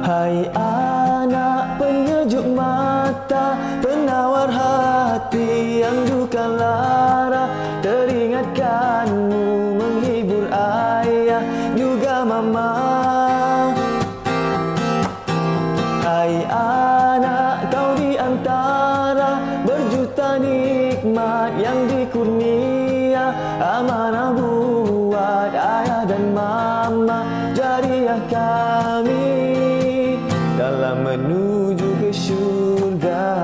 Hai anak penyejuk mata Penawar hati yang duka lara Teringatkanmu menghibur ayah juga mama. Hai anak kau di antara Berjuta nikmat yang dikurnia Amanah buat menuju ke syurga.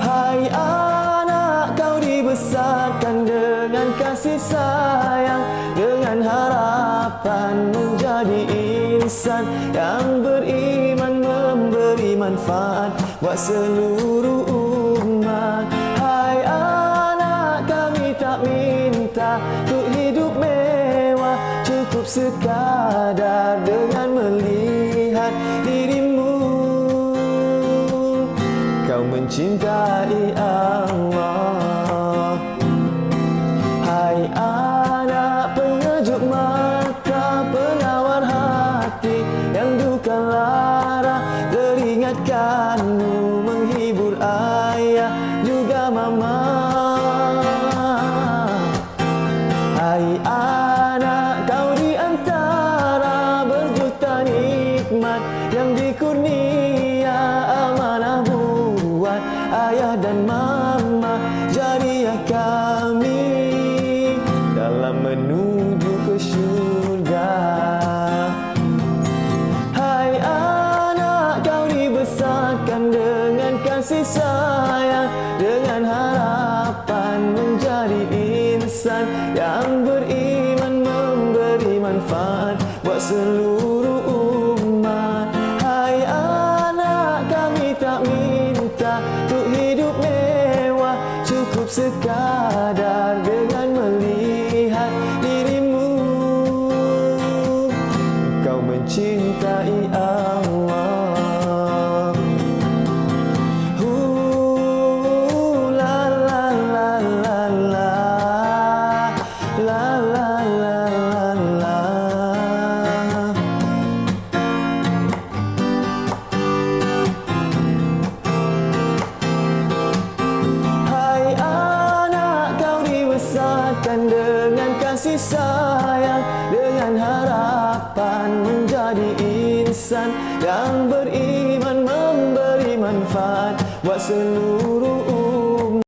Hai anak kau dibesarkan dengan kasih sayang Dengan harapan menjadi insan Yang beriman memberi manfaat Buat seluruh umat. Hai anak kami tak minta Untuk hidup mewah Cukup sekadar dengan melihat dirimu. Kau mencintai Allah. Hai anak penyejuk mata Penawar hati yang duka lara Teringatkanmu menghibur ayah juga mama. Hai anak nikmat yang dikurnia amanah buat ayah dan mama. Jadilah kami dalam menuju ke syurga. Hai anak kau dibesarkan dengan kasih sayang Dengan harapan menjadi insan Yang beriman memberi manfaat Buat seluruh Cukup sekadar dengan melihat dirimu. Kau mencintai Allah sayang Dengan harapan menjadi insan Yang beriman memberi manfaat Buat seluruh